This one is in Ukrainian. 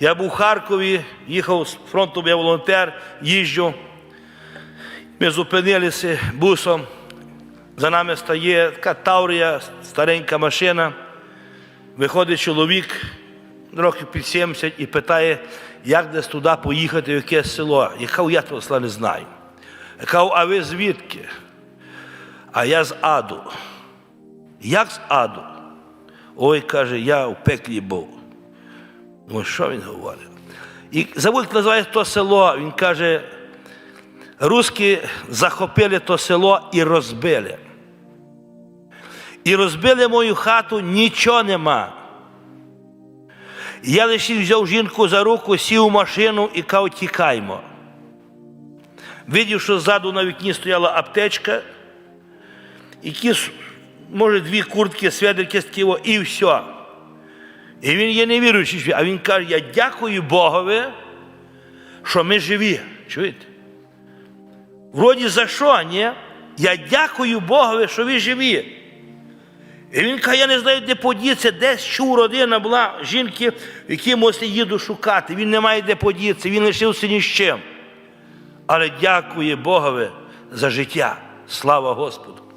Я був в Харкові, їхав з фронту, я волонтер, їжджу. Ми зупинилися бусом. За нами стає така Таврія, старенька машина. Виходить чоловік, років під 70, і питає, як десь туди поїхати, в яке село. Я кажу, я того не знаю. Я кажу, а ви звідки? А я з аду. Як з аду? Ой, каже, я в пеклі був. Ну, що він говорить? І забудь, називає то село. Він каже, русські захопили то село і розбили. І розбили мою хату, нічого нема. Я лише взяв жінку за руку, сів у машину і кажу, тікаймо. Видів, що ззаду на вікні стояла аптечка, якісь, може, дві куртки, сведерки з і все. І він є невіруючий, а він каже, я дякую Богові, що ми живі. Чуєте? Вроді за що, ні? Я дякую Богові, що ви живі. І він каже, я не знаю, де подіться, десь чув родина була жінки, якимось їду шукати. Він не має де подітися, він лишився ні з чим. Але дякує Богові за життя. Слава Господу.